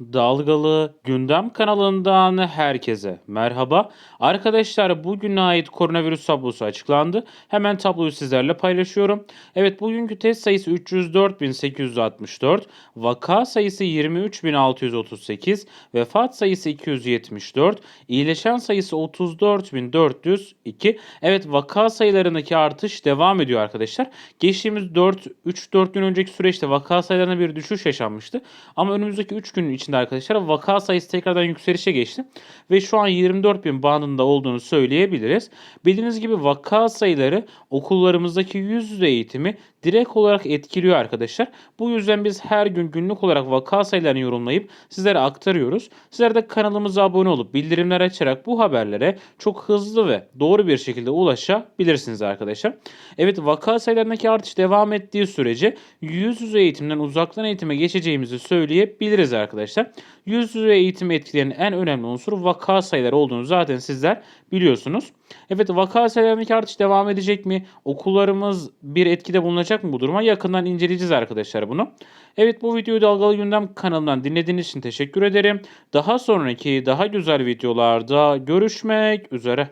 Dalgalı Gündem kanalından herkese merhaba. Arkadaşlar bugüne ait koronavirüs tablosu açıklandı. Hemen tabloyu sizlerle paylaşıyorum. Evet bugünkü test sayısı 304.864, vaka sayısı 23.638, vefat sayısı 274, iyileşen sayısı 34.402. Evet vaka sayılarındaki artış devam ediyor arkadaşlar. Geçtiğimiz 4 3-4 gün önceki süreçte vaka sayılarına bir düşüş yaşanmıştı. Ama önümüzdeki 3 gün içinde arkadaşlar vaka sayısı tekrardan yükselişe geçti. Ve şu an 24 bin bandında olduğunu söyleyebiliriz. Bildiğiniz gibi vaka sayıları okullarımızdaki yüz yüze eğitimi direkt olarak etkiliyor arkadaşlar. Bu yüzden biz her gün günlük olarak vaka sayılarını yorumlayıp sizlere aktarıyoruz. Sizler de kanalımıza abone olup bildirimler açarak bu haberlere çok hızlı ve doğru bir şekilde ulaşabilirsiniz arkadaşlar. Evet vaka sayılarındaki artış devam ettiği sürece yüz yüze eğitimden uzaktan eğitime geçeceğimizi söyleyebiliriz arkadaşlar. Yüz yüze eğitimi etkileyen en önemli unsur vaka sayıları olduğunu zaten sizler biliyorsunuz. Evet vaka sayılarındaki artış devam edecek mi? Okullarımız bir etkide bulunacak mı bu duruma? Yakından inceleyeceğiz arkadaşlar bunu. Evet bu videoyu Dalgalı Gündem kanalından dinlediğiniz için teşekkür ederim. Daha sonraki daha güzel videolarda görüşmek üzere.